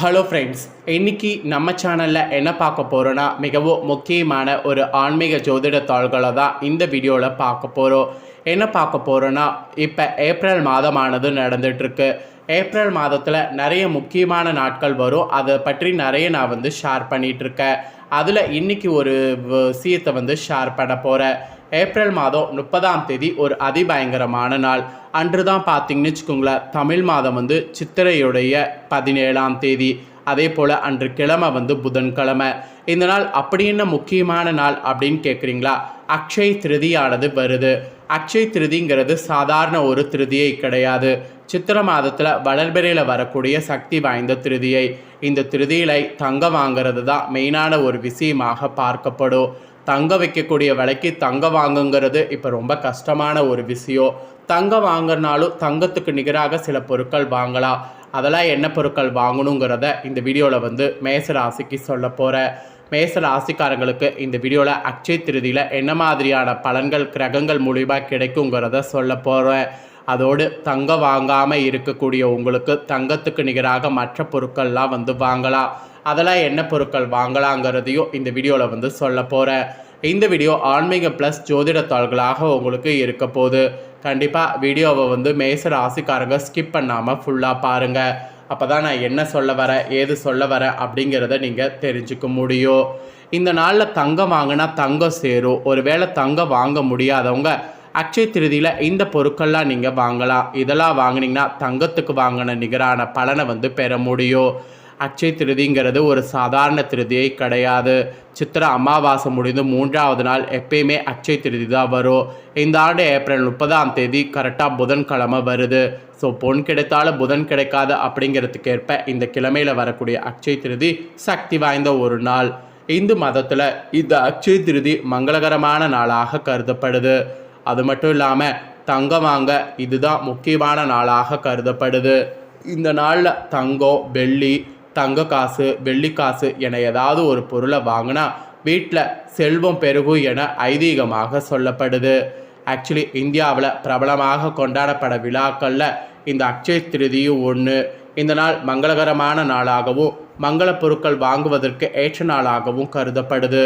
Hello friends இன்னைக்கு நம்ம சேனலில் என்ன பார்க்க போகிறோன்னா மிகவும் முக்கியமான ஒரு ஆன்மீக ஜோதிட தாள்களை தான் இந்த வீடியோவில் பார்க்க போகிறோம் என்ன பார்க்க போகிறோன்னா இப்போ ஏப்ரல் மாதமானது நடந்துகிட்ருக்கு ஏப்ரல் மாதத்தில் நிறைய முக்கியமான நாட்கள் வரும். அதை பற்றி நிறைய நான் வந்து ஷேர் பண்ணிகிட்ருக்கேன் அதில் இன்றைக்கி ஒரு விஷயத்தை வந்து ஷேர் பண்ண போகிறேன் ஏப்ரல் மாதம் முப்பதாம் தேதி ஒரு அதிபயங்கரமான நாள். அன்று தான் பார்த்தீங்கன்னு வச்சுக்கோங்களேன் தமிழ் மாதம் வந்து சித்திரையுடைய பதினேழாம் தேதி. அதே போல் அன்று கிழமை வந்து புதன்கிழமை. இந்த நாள் அப்படி என்ன முக்கியமான நாள் அப்படின்னு கேட்குறீங்களா அக்ஷய் திருதியானது வருது. அக்ஷய் திருதிங்கிறது சாதாரண ஒரு திருதியை கிடையாது. சித்திர மாதத்தில் வளர்பிறையில் வரக்கூடிய சக்தி வாய்ந்த திருதியை. இந்த திருதியிலை தங்கம் வாங்கிறது தான் மெயினான ஒரு விஷயமாக பார்க்கப்படும். தங்க வைக்கக்கூடிய விலைக்கு தங்கம் வாங்குங்கிறது இப்போ ரொம்ப கஷ்டமான ஒரு விஷயம். தங்கம் வாங்குறனாலும் தங்கத்துக்கு நிகராக சில பொருட்கள் வாங்கலாம். அதெல்லாம் என்ன பொருட்கள் வாங்கணுங்கிறத இந்த வீடியோவில் வந்து மேச ராசிக்கு சொல்ல போகிறேன் மேச ராசிக்காரங்களுக்கு இந்த வீடியோவில் அக்ஷய் திருதியில் என்ன மாதிரியான பலன்கள் கிரகங்கள் மூலிமா கிடைக்குங்கிறத சொல்ல போகிறேன் அதோடு தங்கம் வாங்காமல் இருக்கக்கூடிய உங்களுக்கு தங்கத்துக்கு நிகராக மற்ற பொருட்கள்லாம் வந்து வாங்கலாம். அதெல்லாம் என்ன பொருட்கள் வாங்கலாங்கிறதையும் இந்த வீடியோவில் வந்து சொல்ல போகிறேன் இந்த வீடியோ ஆன்மீக ப்ளஸ் ஜோதிடத்தாள்களாக உங்களுக்கு இருக்க போகுது. கண்டிப்பாக வீடியோவை வந்து மேச ராசிக்காரங்க ஸ்கிப் பண்ணாமல் ஃபுல்லாக பாருங்கள் அப்போ தான் நான் என்ன சொல்ல வரேன் ஏது சொல்ல வரேன் அப்படிங்கிறத நீங்கள் தெரிஞ்சுக்க முடியும். இந்த நாளில் தங்கம் வாங்கினா தங்கம் சேரும். ஒருவேளை தங்கம் வாங்க முடியாதவங்க அக்ஷய திருதியில் இந்த பொருட்கள்லாம் நீங்கள் வாங்கலாம். இதெல்லாம் வாங்கினீங்கன்னா தங்கத்துக்கு வாங்கின நிகரான பலனை வந்து பெற முடியும். அச்சை திருதிங்கிறது ஒரு சாதாரண திருதியை கிடையாது. சித்திர அமாவாசை முடிந்து மூன்றாவது நாள் எப்பயுமே அச்சை திருதி தான் வரும். இந்த ஆண்டு ஏப்ரல் முப்பதாம் தேதி கரெக்டாக புதன்கிழமை வருது. ஸோ பொன் கிடைத்தாலும் புதன் கிடைக்காது அப்படிங்கிறதுக்கேற்ப இந்த கிழமையில் வரக்கூடிய அக்ஷய திருதி சக்தி வாய்ந்த ஒரு நாள். இந்து மதத்தில் இந்த அக்ஷய திருதி மங்களகரமான நாளாக கருதப்படுது. அது மட்டும் இல்லாமல் தங்கம் வாங்க இதுதான் முக்கியமான நாளாக கருதப்படுது. இந்த நாளில் தங்கம் வெள்ளி தங்க காசு வெள்ளி காசு என ஏதாவது ஒரு பொருளை வாங்கினா வீட்டில் செல்வம் பெருகும் என ஐதீகமாக சொல்லப்படுது. ஆக்சுவலி இந்தியாவில் பிரபலமாக கொண்டாடப்பட விழாக்களில் இந்த அக்ஷய திருதியும் ஒன்று இந்த நாள் மங்களகரமான நாளாகவும் மங்கள பொருட்கள் வாங்குவதற்கு ஏற்ற நாளாகவும் கருதப்படுது.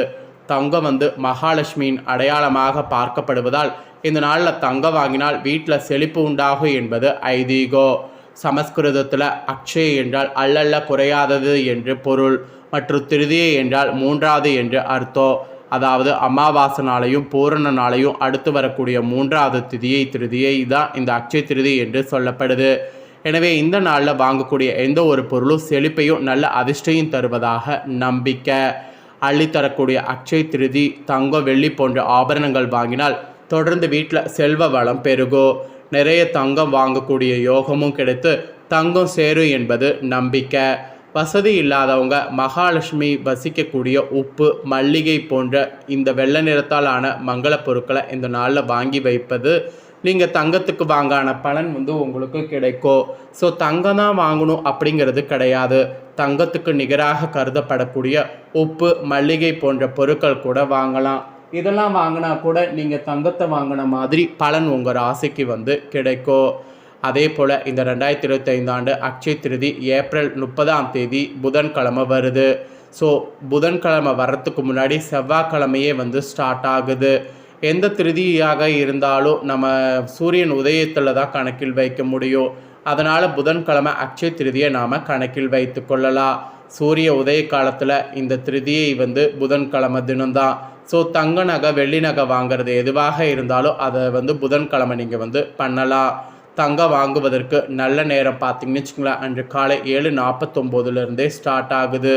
தங்கம் வந்து மகாலட்சுமியின் அடையாளமாக பார்க்கப்படுவதால் இந்த நாளில் தங்கம் வாங்கினால் வீட்டில் செழிப்பு உண்டாகும் என்பது ஐதீகம் சமஸ்கிருதத்தில் அக்ஷய் என்றால் அல்லல்ல குறையாதது என்று பொருள் மற்றும் திருதியை என்றால் மூன்றாவது என்று அர்த்தம் அதாவது அமாவாசை நாளையும் பூரண நாளையும் அடுத்து வரக்கூடிய மூன்றாவது திதியை திருதியை தான் இந்த அக்ஷய திருதி என்று சொல்லப்படுது. எனவே இந்த நாளில் வாங்கக்கூடிய எந்த ஒரு பொருளும் செழிப்பையும் நல்ல அதிர்ஷ்டையும் தருவதாக நம்பிக்கை. அள்ளித்தரக்கூடிய அக்ஷய திருதி தங்கம் வெள்ளி போன்ற ஆபரணங்கள் வாங்கினால் தொடர்ந்து வீட்டில் செல்வ வளம் பெருகும். நிறைய தங்கம் வாங்கக்கூடிய யோகமும் கிடைத்து தங்கம் சேரும் என்பது நம்பிக்கை. வசதி இல்லாதவங்க மகாலட்சுமி வசிக்கக்கூடிய உப்பு மல்லிகை போன்ற இந்த வெள்ளை நிறத்தால் ஆன மங்கள பொருட்களை இந்த நாளில் வாங்கி வைப்பது. நீங்கள் தங்கத்துக்கு வாங்கான பலன் வந்து உங்களுக்கு கிடைக்கும். ஸோ தங்கம் தான் வாங்கணும் அப்படிங்கிறது கிடையாது. தங்கத்துக்கு நிகராக கருதப்படக்கூடிய உப்பு மல்லிகை போன்ற பொருட்கள் கூட வாங்கலாம். இதெல்லாம் வாங்கினா கூட நீங்கள் தங்கத்தை வாங்கின மாதிரி பலன் உங்கள் ராசிக்கு வந்து கிடைக்கும். அதே போல் இந்த ரெண்டாயிரத்தி இருபத்தைந்து ஆண்டு அக்ஷய திருதி ஏப்ரல் முப்பதாம் தேதி புதன்கிழமை வருது. ஸோ புதன்கிழமை வர்றதுக்கு முன்னாடி செவ்வாய்க்கிழமையே வந்து ஸ்டார்ட் ஆகுது. எந்த திருதியாக இருந்தாலும் நம்ம சூரியன் உதயத்தில் தான் கணக்கில் வைக்க முடியும். அதனால் புதன்கிழமை அக்ஷய திருதியை நாம் கணக்கில் வைத்து கொள்ளலாம். சூரிய உதய காலத்தில் இந்த திருதியை வந்து புதன்கிழமை தினம்தான். ஸோ தங்க நகை வெள்ளி நகை வாங்குறது எதுவாக இருந்தாலும் அதை வந்து புதன்கிழமை நீங்கள் வந்து பண்ணலாம். தங்கம் வாங்குவதற்கு நல்ல நேரம் பார்த்தீங்கன்னு வச்சுக்கோங்களேன். அன்று காலை ஏழு நாற்பத்தொம்போதுலேருந்தே ஸ்டார்ட் ஆகுது.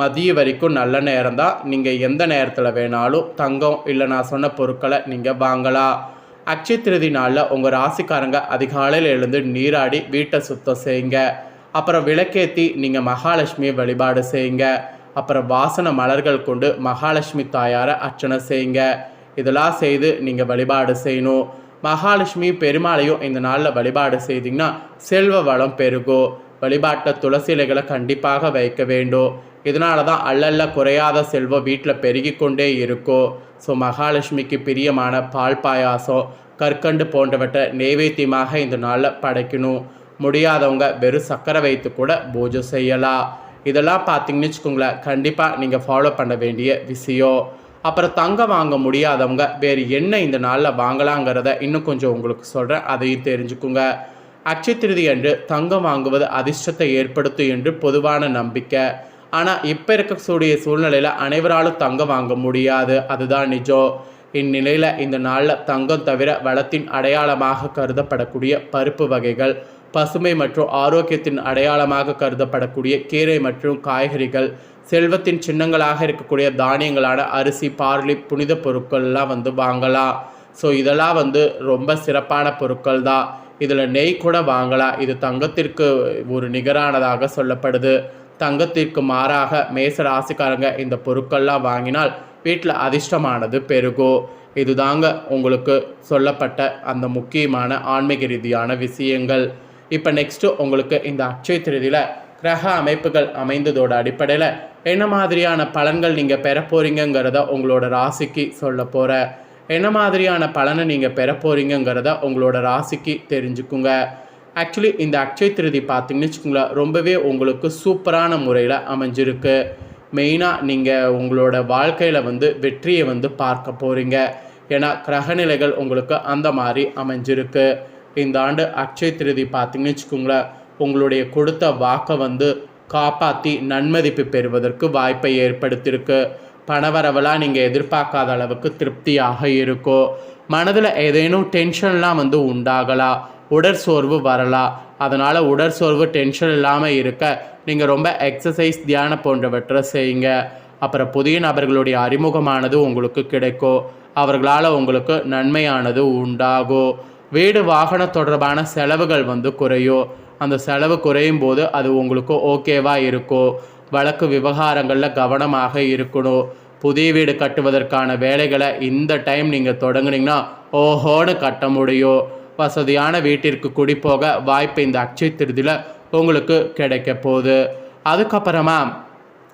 மதிய வரைக்கும் நல்ல நேரம் தான். நீங்கள் எந்த நேரத்தில் வேணாலும் தங்கம் இல்லை நான் சொன்ன பொருட்களை நீங்கள் வாங்கலாம். அக்ஷய திருதி நாளில் உங்கள் ராசிக்காரங்க அதிகாலையில் எழுந்து நீராடி வீட்டை சுத்தம் செய்யுங்க. அப்புறம் விளக்கேற்றி நீங்கள் மகாலட்சுமியை வழிபாடு செய்யுங்க. அப்புறம் வாசன மலர்கள் கொண்டு மகாலட்சுமி தாயாரை அர்ச்சனை செய்யுங்க. இதெல்லாம் செய்து நீங்கள் வழிபாடு செய்யணும். மகாலட்சுமி பெருமாளையும் இந்த நாளில் வழிபாடு செய்தீங்கன்னா செல்வ வளம் பெருகும் வழிபாட்டில் துளசி இலைகளை கண்டிப்பாக வைக்க வேண்டும். இதனால தான் அள்ளல்ல குறையாத செல்வம் வீட்டில் பெருகி கொண்டே இருக்கும் ஸோ மகாலட்சுமிக்கு பிரியமான பால் பாயாசம் கற்கண்டு போன்றவற்றை நெய்வேத்தியமாக இந்த நாளில் படைக்கணும். முடியாதவங்க வெறும் சக்கரை வைத்து கூட பூஜை செய்யலாம். இதெல்லாம் பார்த்தீங்கன்னு வச்சுக்கோங்களேன். கண்டிப்பாக நீங்கள் ஃபாலோ பண்ண வேண்டிய விஷயம். அப்புறம் தங்கம் வாங்க முடியாதவங்க வேறு என்ன இந்த நாளில் வாங்கலாங்கிறத இன்னும் கொஞ்சம் உங்களுக்கு சொல்கிறேன் அதையும் தெரிஞ்சுக்குங்க. அட்சய திருதி அன்று தங்கம் வாங்குவது அதிர்ஷ்டத்தை ஏற்படுத்தும் என்று பொதுவான நம்பிக்கை. ஆனால் இப்போ இருக்கக்கூடிய சூழ்நிலையில் அனைவராலும் தங்கம் வாங்க முடியாது. அதுதான் நிஜம். இந்நிலையில் இந்த நாளில் தங்கம் தவிர வளத்தின் அடையாளமாக கருதப்படக்கூடிய பருப்பு வகைகள். பசுமை மற்றும் ஆரோக்கியத்தின் அடையாளமாக கருதப்படக்கூடிய கீரை மற்றும் காய்கறிகள் செல்வத்தின் சின்னங்களாக இருக்கக்கூடிய தானியங்களான அரிசி பார்லி புனித பொருட்கள்லாம் வந்து வாங்கலாம். ஸோ இதெல்லாம் வந்து ரொம்ப சிறப்பான பொருட்கள் தான். இதில் நெய் கூட வாங்கலாம். இது தங்கத்திற்கு ஒரு நிகரானதாக சொல்லப்படுது. தங்கத்திற்கு மாறாக மேச ராசிக்காரங்க இந்த பொருட்கள்லாம் வாங்கினால் வீட்டில் அதிர்ஷ்டமானது பெருகும் இதுதாங்க உங்களுக்கு சொல்லப்பட்ட அந்த முக்கியமான ஆன்மீக ரீதியான விஷயங்கள். இப்போ நெக்ஸ்ட்டு உங்களுக்கு இந்த அக்ஷய திருதியில் கிரக அமைப்புகள் அமைந்ததோட அடிப்படையில் என்ன மாதிரியான பலன்கள் நீங்கள் பெற போகிறீங்கிறத உங்களோட ராசிக்கு சொல்ல போகிற என்ன மாதிரியான பலனை நீங்கள் பெற போகிறீங்கிறத உங்களோட ராசிக்கு தெரிஞ்சுக்குங்க. ஆக்சுவலி இந்த அக்ஷய திருதி பார்த்தீங்கன்னு வச்சுக்கோங்களேன் ரொம்பவே உங்களுக்கு சூப்பரான முறையில் அமைஞ்சிருக்கு. மெயினாக நீங்கள் உங்களோட வாழ்க்கையில் வந்து வெற்றியை வந்து பார்க்க போகிறீங்க ஏன்னா கிரகநிலைகள் உங்களுக்கு அந்த மாதிரி அமைஞ்சிருக்கு. இந்த ஆண்டு அக்ஷய திருதி பார்த்தீங்கன்னு வச்சுக்கோங்களேன் உங்களுடைய கொடுத்த வாக்கை வந்து காப்பாற்றி நன்மதிப்பு பெறுவதற்கு வாய்ப்பை ஏற்படுத்தியிருக்கு. பணவரவெல்லாம் நீங்கள் எதிர்பார்க்காத அளவுக்கு திருப்தியாக இருக்கும் மனதில் ஏதேனும் டென்ஷன்லாம் வந்து உண்டாகலாம் உடற்சோர்வு வரலாம் அதனால் உடற்சோர்வு டென்ஷன் இல்லாமல் இருக்க நீங்கள் ரொம்ப எக்ஸசைஸ் தியானம் போன்றவற்றை செய்யுங்க. அப்புறம் புதிய நபர்களுடைய அறிமுகமானது உங்களுக்கு கிடைக்கும் அவர்களால் உங்களுக்கு நன்மையானது உண்டாகும் வீடு வாகனம் தொடர்பான செலவுகள் வந்து குறையும் அந்த செலவு குறையும் போது அது உங்களுக்கு ஓகேவாக இருக்கும் வழக்கு விவகாரங்களில் கவனமாக இருக்கணும் புதிய வீடு கட்டுவதற்கான வேலைகளை இந்த டைம் நீங்கள் தொடங்குனீங்கன்னா ஓஹோன்னு கட்ட முடியும் வசதியான வீட்டிற்கு குடிப்போக வாய்ப்பு இந்த அச்சை திருதியில் உங்களுக்கு கிடைக்க போகுது. அதுக்கப்புறமா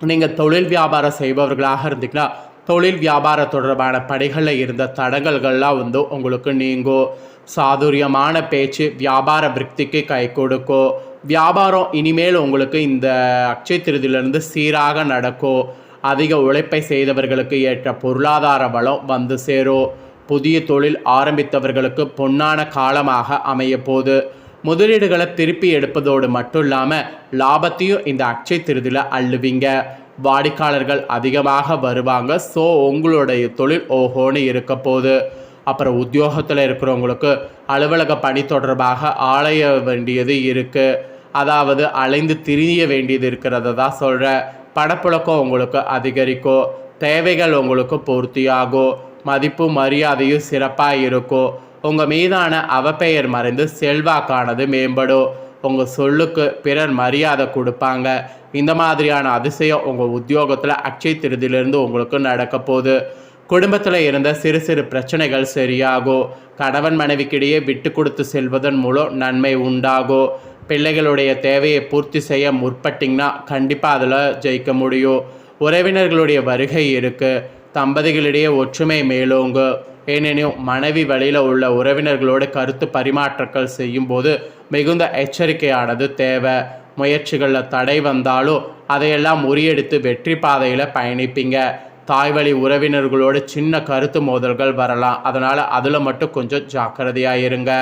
நீங்கள் தொழில் வியாபாரம் செய்பவர்களாக இருந்தீங்கன்னா தொழில் வியாபாரம் தொடர்பான பணிகளில் இருந்த தடங்கல்கள்லாம் வந்து உங்களுக்கு நீங்கும் சாதுரியமான பேச்சு வியாபார விருத்திக்கு கை கொடுக்கும் வியாபாரம் இனிமேல் உங்களுக்கு இந்த அக்ஷய திருதியிலிருந்து சீராக நடக்கும் அதிக உழைப்பை செய்தவர்களுக்கு ஏற்ற பொருளாதார வளம் வந்து சேரும் புதிய தொழில் ஆரம்பித்தவர்களுக்கு பொன்னான காலமாக அமைய போது முதலீடுகளை திருப்பி எடுப்பதோடு மட்டும் இல்லாமல் லாபத்தையும் இந்த அக்ஷய திருதியில் அள்ளுவீங்க. வாடிக்கையாளர்கள் அதிகமாக வருவாங்க. ஸோ உங்களுடைய தொழில் ஓஹோன்னு இருக்க போகுது. அப்புறம் உத்தியோகத்தில் இருக்கிறவங்களுக்கு அலுவலக பணி தொடர்பாக ஆளைய வேண்டியது இருக்குது அதாவது அலைந்து திரிய வேண்டியது இருக்கிறத தான் சொல்கிறேன் பணப்புழக்கம் உங்களுக்கு அதிகரிக்கும் தேவைகள் உங்களுக்கு பூர்த்தியாகும் மதிப்பு மரியாதையும் சிறப்பாக இருக்கும் உங்கள் மீதான அவப்பெயர் மறைந்து செல்வாக்கானது மேம்படும். உங்கள் சொல்லுக்கு பிறர் மரியாதை கொடுப்பாங்க. இந்த மாதிரியான அதிசயம் உங்கள் உத்தியோகத்தில் அச்சை திருதியிலிருந்து உங்களுக்கு நடக்க போகுது. குடும்பத்தில் இருந்த சிறு சிறு பிரச்சனைகள் சரியாகும் கணவன் மனைவிக்கிடையே விட்டு கொடுத்து செல்வதன் மூலம் நன்மை உண்டாகும் பிள்ளைகளுடைய தேவையை பூர்த்தி செய்ய முற்பட்டிங்கன்னா கண்டிப்பாக அதில் ஜெயிக்க முடியும். உறவினர்களுடைய வருகை இருக்குது தம்பதிகளிடையே ஒற்றுமை மேலோங்கும் ஏனெனில் மனைவி வழியில் உள்ள உறவினர்களோடு கருத்து பரிமாற்றங்கள் செய்யும்போது மிகுந்த எச்சரிக்கையானது தேவை. முயற்சிகளில் தடை வந்தாலும் அதையெல்லாம் முறியடித்து வெற்றி பாதையில் பயணிப்பீங்க. தாய்வழி உறவினர்களோடு சின்ன கருத்து மோதல்கள் வரலாம். அதனால் அதில் மட்டும் கொஞ்சம் ஜாக்கிரதையாக இருங்க.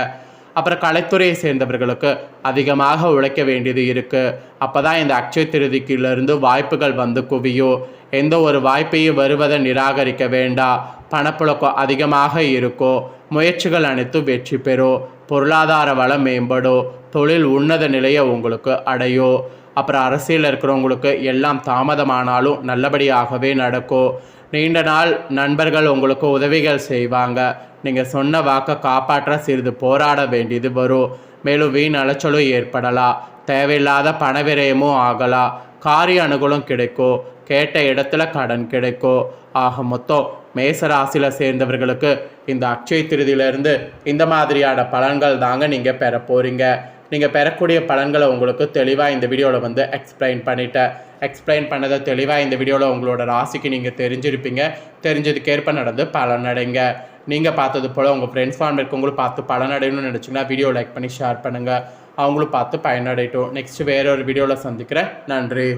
அப்புறம் கலைத்துறையை சேர்ந்தவர்களுக்கு அதிகமாக உழைக்க வேண்டியது இருக்குது அப்போ தான் இந்த அக்ஷய திருதிக்கிலிருந்து வாய்ப்புகள் வந்து குவியும். எந்த ஒரு வாய்ப்பையும் வருவதை நிராகரிக்க வேண்டாம் பணப்புழக்கம் அதிகமாக இருக்கும் முயற்சிகள் அனைத்தும் வெற்றி பெறும் பொருளாதார வளம் மேம்படும் தொழில் உன்னத நிலையை உங்களுக்கு அடையும் அப்புறம் அரசியலில் இருக்கிறவங்களுக்கு எல்லாம் தாமதமானாலும் நல்லபடியாகவே நடக்கும் நீண்ட நாள் நண்பர்கள் உங்களுக்கு உதவிகள் செய்வாங்க. நீங்கள் சொன்ன வாக்கை காப்பாற்ற சிறிது போராட வேண்டியது வரும். மேலும் வீண் அலைச்சலும் ஏற்படலாம். தேவையில்லாத பண விரயமும் ஆகலாம். காரிய அனுகூலம் கிடைக்கும். கேட்ட இடத்துல கடன் கிடைக்கும் ஆக மொத்தம் மேசராசியில் சேர்ந்தவர்களுக்கு இந்த அக்ஷய திருதியிலிருந்து இந்த மாதிரியான பலன்கள் தாங்க நீங்கள் பெற போகிறீங்க நீங்கள் பெறக்கூடிய பலன்களை உங்களுக்கு தெளிவாக இந்த வீடியோவில் வந்து எக்ஸ்பிளைன் பண்ணிட்டேன். எக்ஸ்பிளைன் பண்ணதை தெளிவாக இந்த வீடியோவில் உங்களோட ராசிக்கு நீங்கள் தெரிஞ்சிருப்பீங்க. தெரிஞ்சதுக்கேற்ப நடந்து பலனடைங்க. நீங்கள் பார்த்தது போல் உங்கள் ஃப்ரெண்ட்ஸ் ஃபார்ம் இருக்கவங்களும் பார்த்து பலனடையணும்னு நினச்சிங்கன்னா வீடியோ லைக் பண்ணி ஷேர் பண்ணுங்கள் அவங்களும் பார்த்து பயனடையட்டும். நெக்ஸ்ட் வேற ஒரு வீடியோவில் சந்திக்கிறேன். நன்றி.